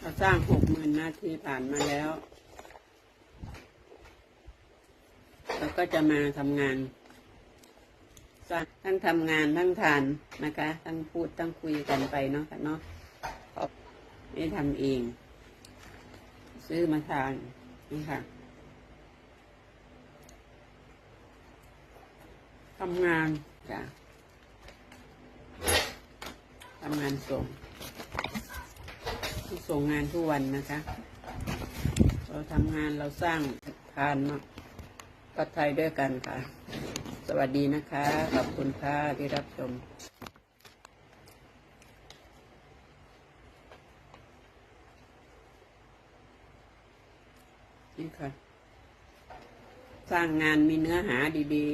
เราสร้างหกหมื่นนาทีผ่านมาแล้วแล้วก็จะมาทำงาน สร้างทั้งทำงานทั้งทานนะคะ ทั้งพูดทั้งคุยกันไปเนาะค่ะเนาะเราไม่ทำเอง ซื้อมาทานนี่ค่ะทำงานจ้ะทำงานส่ง ส่งงานทุกวันนะคะ เราทำงานเราสร้างทานเนาะก็ไทยด้วยกันค่ะ สวัสดีนะคะ ขอบคุณค่ะที่รับชมนี่ค่ะ สร้างงานมีเนื้อหาดี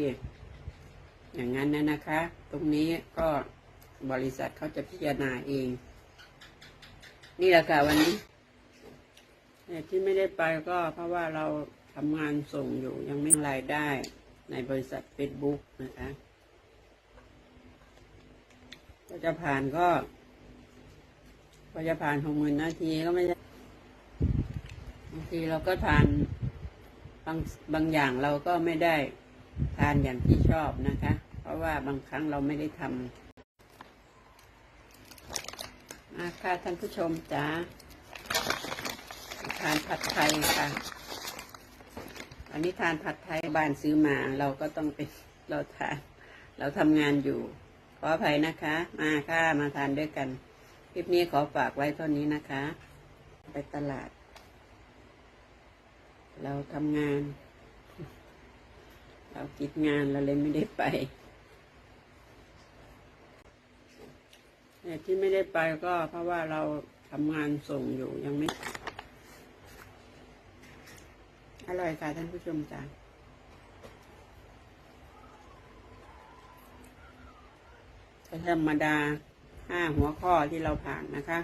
ๆ อย่างนั้นนะนะคะ ตรงนี้ก็บริษัทเขาจะพิจารณาเอง นี่แหละค่ะวันนี้ที่ไม่ได้ไปก็เพราะว่าเราทำงานส่งอยู่ยังไม่รายได้ในบริษัทเฟซบุ๊กนะคะก็จะผ่านก็ก็จะผ่านหกหมื่นนาทีก็ไม่ใช่บางทีเราก็ทานบางบางอย่างเราก็ไม่ได้ทานอย่างที่ชอบนะคะ เพราะว่าบางครั้งเราไม่ได้ทำ อาค่ะท่านผู้ชมจ๋าทานผัดไทยค่ะ อันนี้ทานผัดไทยบ้านซื้อมาเราก็ต้องไปเราทาน เราทำงานอยู่ ขออภัยนะคะ มาค่ะมาทานด้วยกัน คลิปนี้ขอฝากไว้เท่านี้นะคะ ไปตลาด เราทำงาน เราคิดงานเราเลยไม่ได้ไป เนี่ยที่ไม่ได้ไปก็เพราะว่าเราทำงานส่งอยู่ยังไม่ อร่อยค่ะท่านผู้ชมจ้าธรรมดาห้าหัวข้อที่เราผ่านนะคะ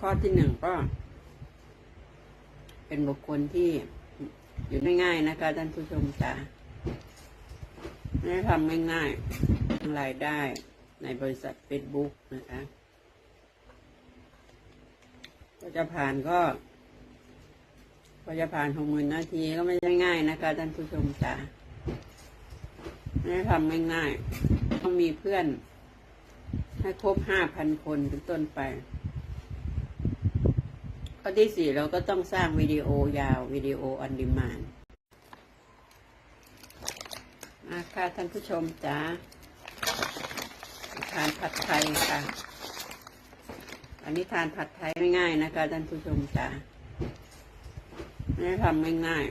ข้อที่หนึ่งก็ เป็นบุคคลที่อยู่ง่ายๆนะคะท่านผู้ชมจ้าไม่ได้ทำง่ายๆรายได้ ในบริษัท Facebook นะคะ ก็จะผ่านก็ก็จะผ่านหกหมื่นนาทีก็ไม่ใช่ง่ายนะคะท่านผู้ชมจ๋าไม่ได้ทำง่ายๆต้องมีเพื่อน ให้ครบห้าพันคนเป็นต้นไปข้อที่สี่เราก็ต้องสร้างวิดีโอยาว วิดีโอออนดิมานอาค่ะท่านผู้ชมจ๋าานผัดไทยค่ะ อันนี้ทานผัดไทยไม่ง่ายนะคะท่านผู้ชมจ๋าไม่ได้ทำง่าย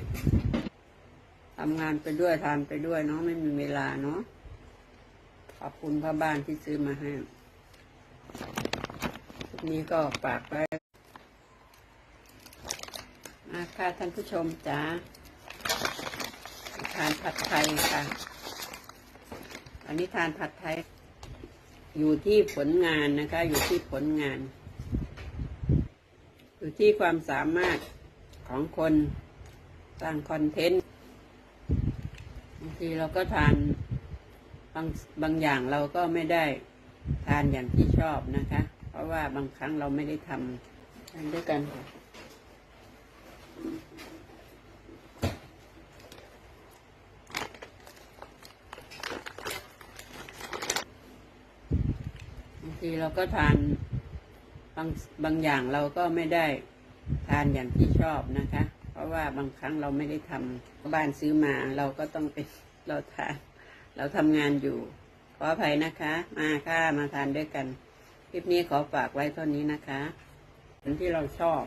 ๆทำงานไปด้วยทานไปด้วยเนาะไม่มีเวลาเนาะขอบคุณพ่อบ้านที่ซื้อมาให้คลิปนี้ก็ฝากไว้อาค่ะท่านผู้ชมจ๋าทานผัดไทยค่ะ อันนี้ทานผัดไทย อยู่ที่ผลงานนะคะ อยู่ที่ผลงาน อยู่ที่ความสามารถของคนสร้างคอนเทนต์บางทีเราก็ทานบางบางอย่างเราก็ไม่ได้ทานอย่างที่ชอบนะคะ เพราะว่าบางครั้งเราไม่ได้ทำทานด้วยกันค่ะบาง ทีเราก็ทานบางบางอย่างเราก็ไม่ได้ทานอย่างที่ชอบนะคะ เพราะว่าบางครั้งเราไม่ได้ทำบ้านซื้อมาเราก็ต้องไปเราทานเราทำงานอยู่ ขออภัยนะคะ มาค่ะมาทานด้วยกัน คลิปนี้ขอฝากไว้เท่านี้นะคะอันที่เราชอบ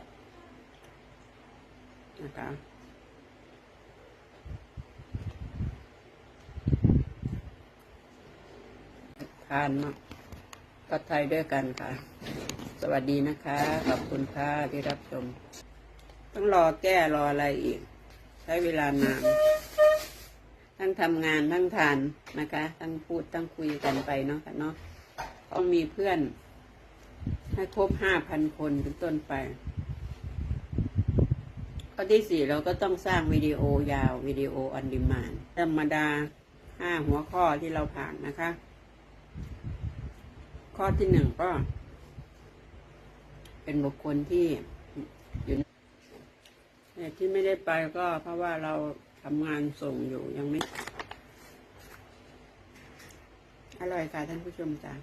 นะคะทานมาก ไทยด้วยกันค่ะ สวัสดีนะคะ ขอบคุณค่ะที่รับชม ต้องรอแก้รออะไรอีก ใช้เวลานาน ทั้งทำงานทั้งทานนะคะ ทั้งพูดทั้งคุยกันไปเนาะค่ะเนาะต้องมีเพื่อน ให้ครบห้าพันคนเป็นต้นไปข้อที่สี่เราก็ต้องสร้างวิดีโอยาววิดีโอออนดิมานธรรมดาห้าหัวข้อที่เราผ่านนะคะ ข้อที่หนึ่งก็ เป็นบุคคลที่อยู่ที่ไม่ได้ไปก็เพราะว่าเราทำงานส่งอยู่ยังไม่ อร่อยค่ะท่านผู้ชมจ้า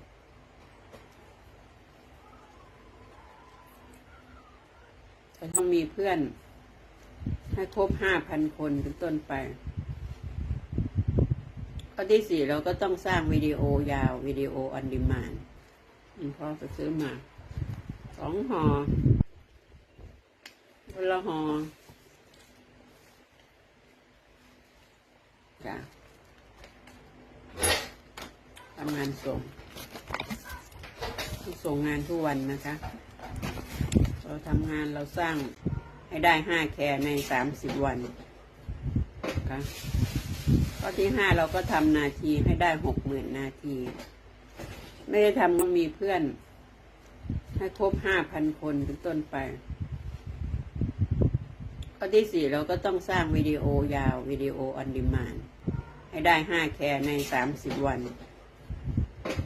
จะต้องมีเพื่อน ให้ครบห้าพันคนเป็นต้นไปข้อที่สี่เราก็ต้องสร้างวิดีโอยาว วิดีโอออนดิมาน พ่อไปซื้อมา สองห่อคนละห่อจ้ะทำงานส่งต้องส่งงานทุกวันนะคะ เราทำงานเราสร้างให้ได้ห้าแคร์ในสามสิบวันนะคะข้อที่ห้าเราก็ทำนาทีให้ได้หกหมื่นนาที ไม่ได้ทำก็มีเพื่อน ให้ครบห้าพันคนเป็นต้นไปข้อที่สี่เราก็ต้องสร้างวิดีโอยาววิดีโอออนดิมานให้ได้ห้าแคร์ในสามสิบวัน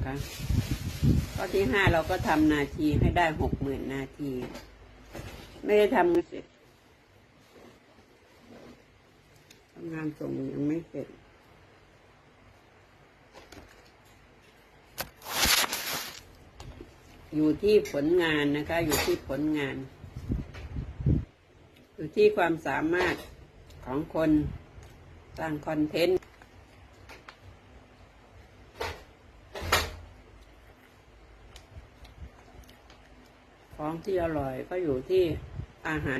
คะข้อที่ห้าเราก็ทำนาทีให้ได้หกหมื่นนาที ไม่ได้ทำเสร็จทำงานส่งยังไม่เสร็จ อยู่ที่ผลงานนะคะ อยู่ที่ผลงาน อยู่ที่ความสามารถของคนสร้างคอนเทนต์ของที่อร่อยก็อยู่ที่อาหาร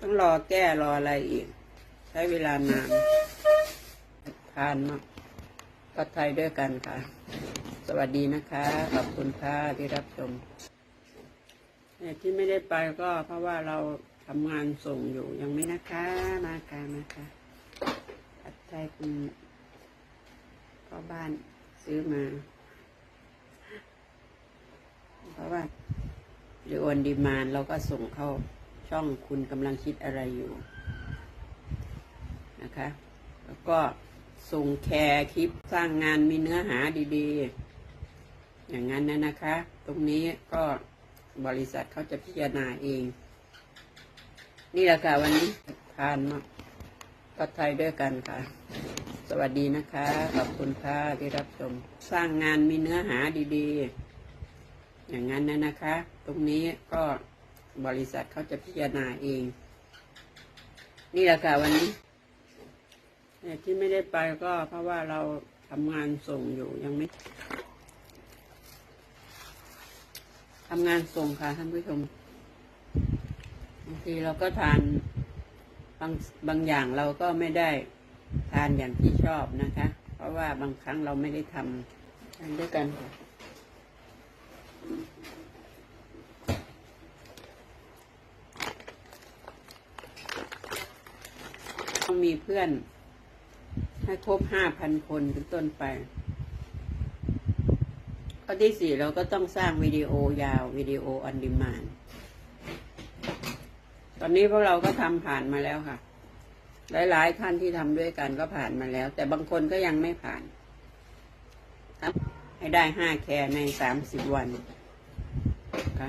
ต้องรอแก้รออะไรอีก ใช้เวลานานทานมากก็ไทยด้วยกันค่ะ วัสดีนะคะ ขอบคุณค่ะที่รับชมที่ไม่ได้ไปก็เพราะว่าเราทำงานส่งอยู่ยังไม่นะคะมาค่ะมาค่ะผัดไทยคุณพ่อบ้านซื้อมา เพราะว่าหรืออนดีมานเราก็ส่งเข้าช่องคุณกำลังคิดอะไรอยู่นะคะ แล้วก็ส่งแคร์คลิปสร้างงานมีเนื้อหาดีๆ อย่างนั้นนะนะคะ ตรงนี้ก็บริษัทเขาจะพิจารณาเอง นี่แหละค่ะวันนี้ทานมาก็ไทยด้วยกันค่ะ สวัสดีนะคะ ขอบคุณค่ะที่รับชม สร้างงานมีเนื้อหาดีๆ อย่างนั้นนะนะคะ ตรงนี้ก็บริษัทเขาจะพิจารณาเอง นี่แหละค่ะวันนี้แต่ที่ไม่ได้ไปก็เพราะว่าเราทำงานส่งอยู่ยังไม่ ทำงานส่งค่ะท่านผู้ชมบางทีเราก็ทานบางบางอย่างเราก็ไม่ได้ทานอย่างที่ชอบนะคะ เพราะว่าบางครั้งเราไม่ได้ทำทานด้วยกันค่ะต้องมีเพื่อนให้ครบห้าพันคนเป็นต้นไป ข้อที่สี่เราก็ต้องสร้างวิดีโอยาววิดีโอออนดิมานตอนนี้พวกเราก็ทำผ่านมาแล้วค่ะ หลายๆท่านที่ทำด้วยกันก็ผ่านมาแล้ว แต่บางคนก็ยังไม่ผ่านทำให้ได้ห้าแคร์ในสามสิบวันค่ะ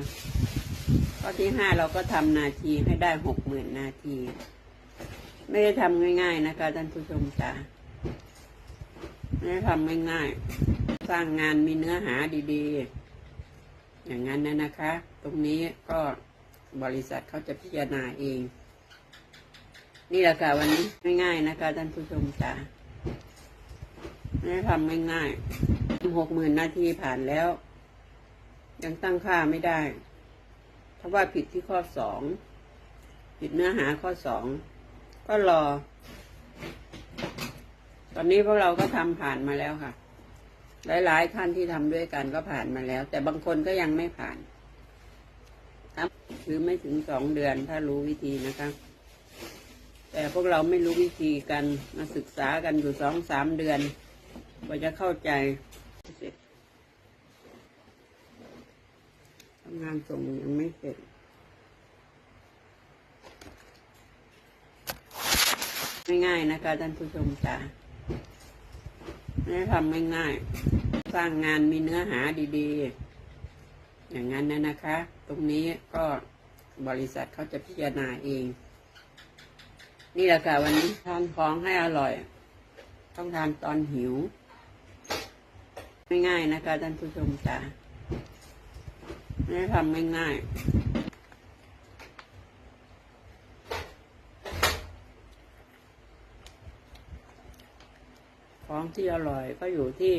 ข้อที่ห้าเราก็ทำนาทีให้ได้หกหมื่นนาที ไม่ได้ทำง่าย ๆ นะคะท่านผู้ชมจ๋าไม่ได้ทำง่ายๆ สร้างงานมีเนื้อหาดีๆ อย่างนั้นนะนะคะ ตรงนี้ก็บริษัทเขาจะพิจารณาเอง นี่แหละค่ะวันนี้ง่ายๆนะคะท่านผู้ชมจ๋าไม่ทำง่ายๆหกหมื่นนาทีผ่านแล้ว ยังตั้งค่าไม่ได้ เพราะว่าผิดที่ข้อสองผิดเนื้อหาข้อสองก็รอ ตอนนี้พวกเราก็ทำผ่านมาแล้วค่ะ หลาย ๆ ท่านที่ทำด้วยกันก็ผ่านมาแล้ว แต่บางคนก็ยังไม่ผ่านทำคือไม่ถึงสองเดือนถ้ารู้วิธีนะคะแต่พวกเราไม่รู้วิธีกันมาศึกษากันอยู่สองสามเดือนกว่าจะเข้าใจเสร็จทำงานส่งยังไม่เสร็จง่ายๆนะคะท่านผู้ชมจ๋า ไม่ได้ทำง่ายๆ สร้างงานมีเนื้อหาดีๆ อย่างนั้นนะนะคะ ตรงนี้ก็บริษัทเขาจะพิจารณาเอง นี่แหละค่ะวันนี้ทานของให้อร่อย ต้องทานตอนหิวไม่ง่ายนะคะท่านผู้ชมจ๋าไม่ทำง่ายๆ ของที่อร่อยก็อยู่ที่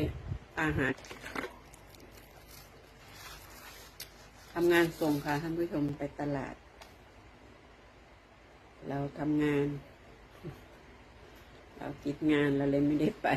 อาหารทำงานส่งค่ะท่านผู้ชมไปตลาด เราทำงาน เรากิดงานเราเลยไม่ได้ไป